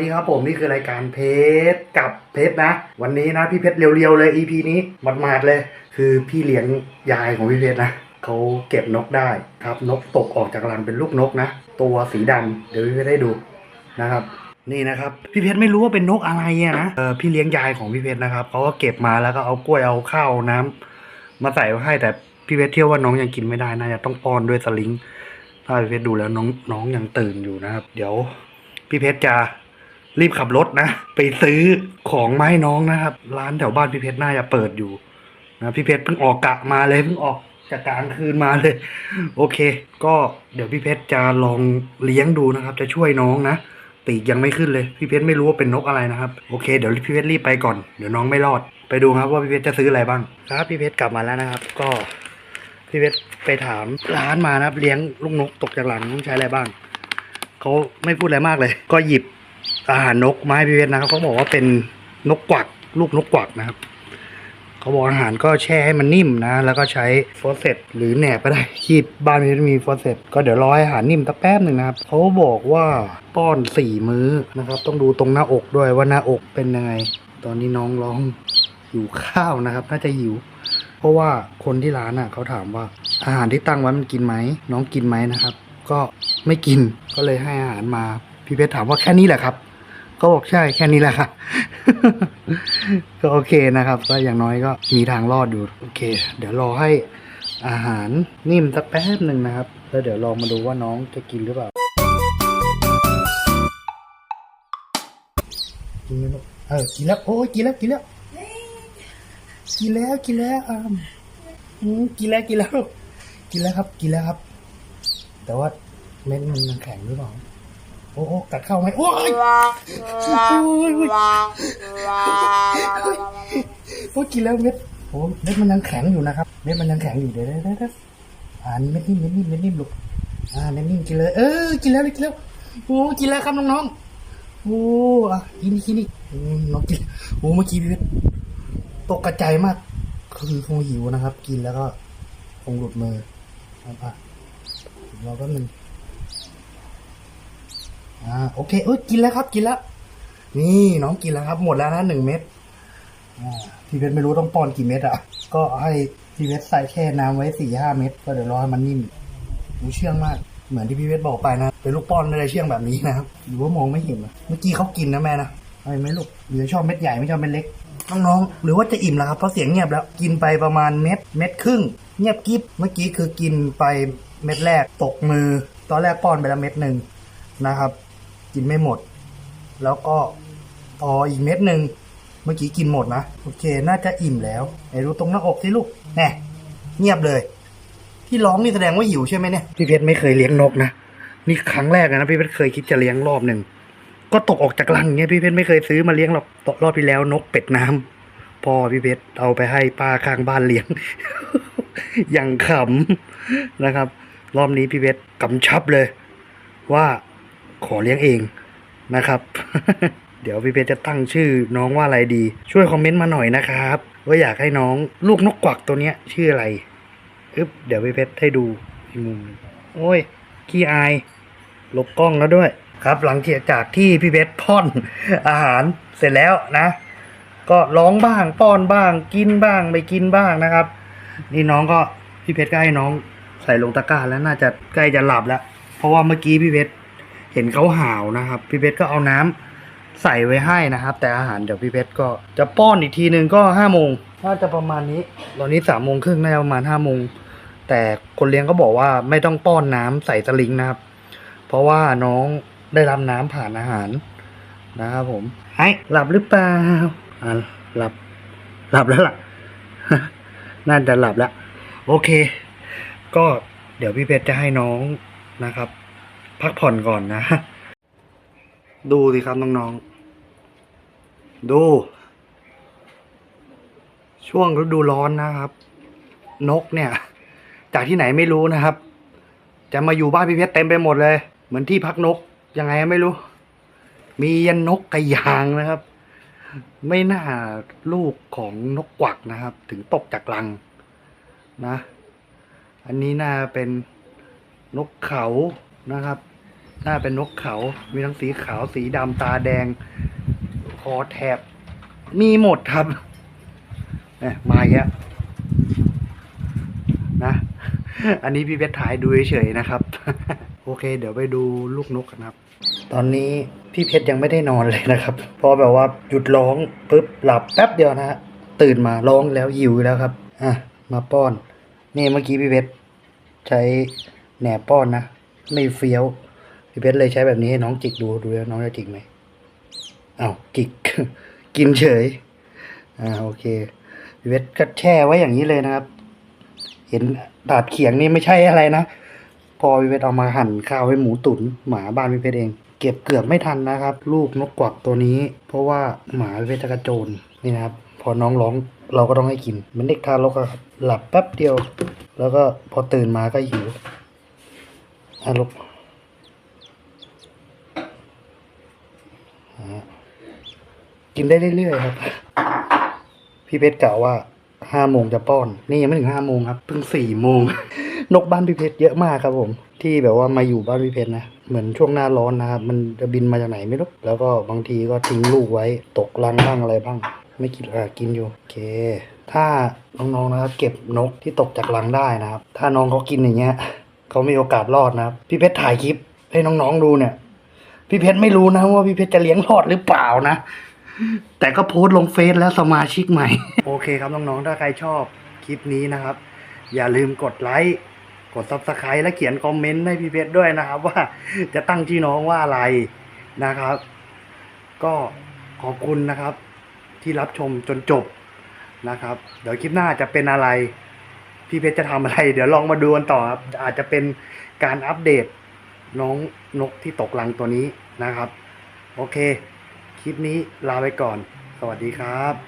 ดีครับผมนี่คือรายการเพชรกับเพชรนะ วันนี้นะพี่เพชรเรียวๆเลย EP นี้หมาดๆเลย คือพี่เลี้ยงยายของพี่เพชรนะเขาเก็บนกได้ครับนกตกออกจากรังเป็นลูกนกนะ ตัวสีดำเดี๋ยวพี่เพชรได้ดูนะครับ นี่นะครับพี่เพชรไม่รู้ว่าเป็นนกอะไรอะนะเออพี่เลี้ยงยายของพี่เพชรนะครับเขาก็เก็บมาแล้วก็เอากล้วยเอาข้าวน้ำมาใส่ไว้ให้แต่พี่เพชรเที่ยวว่าน้องยังกินไม่ได้น่าจะต้องป้อนด้วยสลิงถ้าพี่เพชรดูแล้วน้องน้องยังตื่นอยู่นะครับ เดี๋ยวพี่เพชรจะ รีบขับรถนะ ไปซื้อของมาให้น้องนะครับ ร้านแถวบ้านพี่เพชรน่าจะเปิดอยู่นะพี่เพชรเพิ่งออกกะมาเลยเพิ่งออกจากกลางคืนมาเลย โอเค ก็เดี๋ยวพี่เพชรจะลองเลี้ยงดูนะครับ จะช่วยน้องนะปีกยังไม่ขึ้นเลย พี่เพชรไม่รู้ว่าเป็นนกอะไรนะครับ โอเค เดี๋ยวพี่เพชรรีบไปก่อน เดี๋ยวน้องไม่รอด ไปดูครับว่าพี่เพชรจะซื้ออะไรบ้าง ครับ พี่เพชรกลับมาแล้วนะครับ ก็พี่เพชรไปถามร้านมานะครับ เลี้ยงลูกนกตกจากหลังต้องใช้อะไรบ้าง เขาไม่พูดอะไรมากเลย ก็หยิบ อาหารนกไม้พี่เพชรนะครับเขาบอกว่าเป็นนกกวักลูกนกกวักนะครับเขาบอกอาหารก็แช่ให้มันนิ่มนะ แล้วก็ใช้ฟอสเซตหรือแหนบก็ได้คีบบ้านพี่เพชรมีฟอสเซตก็เดี๋ยวรอให้อาหารนิ่มสักแป๊บหนึ่งนะครับเขาบอกว่าป้อนสี่มื้อนะครับ ต้องดูตรงหน้าอกด้วยว่าหน้าอกเป็นยังไง ตอนนี้น้องร้องหิวข้าวนะครับ น่าจะหิว เพราะว่าคนที่ร้านอะเขาถามว่าอาหารที่ตั้งไว้มันกินไหมน้องกินไหมนะครับ ก็ไม่กินก็เลยให้อาหารมาพี่เพชรถามว่าแค่นี้แหละครับ ก็บอกใช่แค่นี้แหละครับก็โอเคนะครับ ก็อย่างน้อยก็มีทางรอดอยู่โอเค เดี๋ยวรอให้อาหารนิ่มสักแป๊บหนึ่งนะครับ แล้วเดี๋ยวลองมาดูว่าน้องจะกินหรือเปล่ากินไหมลูกเออกินแล้วโอ้ยกินแล้วกินแล้วกินแล้วกินแล้วอ่าอืมกินแล้วกินแล้ว กินแล้วครับ กินแล้วครับ แต่ว่าเม็ดมันยังแข็งหรือเปล่า โอ้โอ้กัดเข้าไหมโอ้ยโอ้ยโอ้ยกินแล้วเม็ดโอ้เม็ดมันยังแข็งอยู่นะครับ เม็ดมันยังแข็งอยู่เดี๋ยวเดี๋ยวเดี๋ยวอ่านเม็ดนิ่มเม็ดนิ่มเม็ดนิ่มลูกอ่าเม็ดนิ่มกินเลยเออกินแล้วกินแล้วโอ้กินแล้วครับน้องๆโอ้อะกินนี่กินนี่อืมน้องกินโอ้เมื่อกี้พี่เพชรตกกระจายมาก คือคงหิวนะครับ กินแล้วก็คงหลุดมือเอาปะรอแป๊บนึง อ่าโอเคเอ้ยกินแล้วครับ กินแล้วนี่น้องกินแล้วครับ หมดแล้วนะหนึ่งเม็ดพี่เพชรไม่รู้ต้องป้อนกี่เม็ดอะ ก็ให้พี่เพชรใส่แค่น้ำไว้สี่ห้าเม็ดก็เดี๋ยวรอให้มันนิ่มหูเชื่องมาก เหมือนที่พี่เพชรบอกไปนะเป็นลูกป้อนไม่ได้เชื่องแบบนี้นะครับหรือว่ามองไม่เห็นอะเมื่อกี้เขากินนะแม่นะไอ้ไหม่ลูกหรือชอบเม็ดใหญ่ไม่ชอบเม็ดเล็กน้องๆหรือว่าจะอิ่มแล้วครับเพราะเสียงเงียบแล้วกินไปประมาณเม็ดเม็ดครึ่ง เงียบกิ๊บเมื่อกี้คือกินไปเม็ดแรกตกมือ ตอนแรกป้อนไปแล้วเม็ดหนึ่งนะครับ กินไม่หมด แล้วก็พออีกเม็ดหนึ่งเมื่อกี้กินหมดนะ โอเค น่าจะอิ่มแล้วไหนดูตรงหน้าอกสิลูกแน่เงียบเลย ที่ร้องนี่แสดงว่าหิวใช่ไหมเนี่ยพี่เพชรไม่เคยเลี้ยงนกนะนี่ครั้งแรกนะพี่เพชรเคยคิดจะเลี้ยงรอบหนึ่งก็ตกออกจากรังเงี้ยพี่เพชรไม่เคยซื้อมาเลี้ยงหรอกตรอบที่แล้วนกเป็ดน้ำพ่อพี่เพชรเอาไปให้ป้าข้างบ้านเลี้ยง อย่างขำนะครับ รอบนี้พี่เพชรกำชับเลย ว่า ขอเลี้ยงเองนะครับ เดี๋ยวพี่เพชรจะตั้งชื่อน้องว่าอะไรดี ช่วยคอมเมนต์มาหน่อยนะครับ ว่าอยากให้น้องลูกนกกวักตัวเนี้ย ชื่ออะไรอึ๊บเดี๋ยวพี่เพชรให้ดูอีกมุมโอ้ยขี้อายหลบกล้องแล้วด้วย ครับ หลังจากที่พี่เพชรป้อนอาหารเสร็จแล้วนะ ก็ร้องบ้างป้อนบ้าง กินบ้างไม่กินบ้างนะครับ นี่น้องก็พี่เพชรก็ให้น้องใส่ลงตะกร้าแล้วน่าจะใกล้จะหลับแล้ว เพราะว่าเมื่อกี้พี่เพชร เห็นเขาห่าวนะครับ พี่เพชรก็เอาน้ำใส่ไว้ให้นะครับ แต่อาหารเดี๋ยวพี่เพชรก็จะป้อนอีกทีหนึ่งก็ห้าโมงน่าจะประมาณนี้ ตอนนี้สามโมงครึ่งน่าจะประมาณห้าโมงแต่คนเลี้ยงก็บอกว่าไม่ต้องป้อนน้ำใส่สลิงนะครับ เพราะว่าน้องได้รับน้ำผ่านอาหารนะครับผมไอ้หลับหรือเปล่าอ่าหลับ หลับแล้วล่ะน่าจะหลับแล้ว โอเค ก็เดี๋ยวพี่เพชรจะให้น้องนะครับ พักผ่อนก่อนนะ ดูสิครับน้องๆ ดู ช่วงฤดูร้อนนะครับ นกเนี่ย จากที่ไหนไม่รู้นะครับ จะมาอยู่บ้านพี่เพชรเต็มไปหมดเลย เหมือนที่พักนก ยังไงไม่รู้ มียันนกกระยางนะครับ ไม่น่าลูกของนกกวักนะครับ ถึงตกจากรังนะ อันนี้น่าเป็นนกเขานะครับ น่าเป็นนกเขา มีทั้งสีขาวสีดำตาแดง คอแถบ มีหมดครับเนี่ยมาอีกแล้วนะ อันนี้พี่เพชรถ่ายดูเฉยๆนะครับ โอเค เดี๋ยวไปดูลูกนกกันครับ ตอนนี้พี่เพชรยังไม่ได้นอนเลยนะครับเพอแบบว่าหยุดร้องปุ๊บหลับแป๊บเดียวนะฮะตื่นมาร้องแล้วหิวแล้วครับ อะ มาป้อน นี่เมื่อกี้พี่เพชรใช้แหนบป้อนนะ ไม่เฟี้ยว พี่เพชรเลยใช้แบบนี้ให้น้องจิกดูดูแล้วน้องจะจิกไหมอ้าวจิก กินเฉย อ่าโอเคพี่เพชรก็แช่ไว้อย่างนี้เลยนะครับ เห็นดาดเขียงนี่ไม่ใช่อะไรนะพอพี่เพชรเอามาหั่นข้าวไว้หมูตุ๋นหมาบ้านพี่เพชรเอง เก็บเกือบไม่ทันนะครับ ลูกนกกวักตัวนี้ เพราะว่าหมาพี่เพชรจะกระโจนนี่นะครับ พอน้องร้องเราก็ต้องให้กินมันเด็กทารกอะครับหลับแป๊บเดียว แล้วก็พอตื่นมาก็หิวอะลูกอ่า กินได้เรื่อยๆครับ พี่เพชรกล่าวว่าห้าโมงจะป้อน นี่ยังไม่ถึงห้าโมงครับเพิ่งสี่โมง นกบ้านพี่เพชรเยอะมากครับผม ที่แบบว่ามาอยู่บ้านพี่เพชรนะ เหมือนช่วงหน้าร้อนนะครับ มันจะบินมาจากไหนไม่รู้ แล้วก็บางทีก็ทิ้งลูกไว้ ตกรังบ้างอะไรบ้าง ไม่กินอะกินอยู่ โอเค ถ้าน้องๆนะครับ เก็บนกที่ตกจากรังได้นะครับ ถ้าน้องเขากินอย่างเงี้ยเขามีโอกาสรอดนะครับ พี่เพชรถ่ายคลิปให้น้องๆดูเนี่ย พี่เพชรไม่รู้นะว่าพี่เพชรจะเลี้ยงรอดหรือเปล่านะ แต่ก็โพสต์ลงเฟซแล้วสมาชิกใหม่ โอเคครับน้องๆ ถ้าใครชอบคลิปนี้นะครับ อย่าลืมกดไลค์ กด subscribe และเขียนคอมเมนต์ให้พี่เพชรด้วยนะครับ ว่าจะตั้งชื่อน้องว่าอะไรนะครับ ก็ขอบคุณนะครับ ที่รับชมจนจบนะครับ เดี๋ยวคลิปหน้าจะเป็นอะไร พี่เพชรจะทำอะไร เดี๋ยวลองมาดูกันต่อครับอาจจะเป็นการอัปเดตน้องนกที่ตกรังตัวนี้นะครับ โอเค ลิปนี้ลาไปก่อน สวัสดีครับ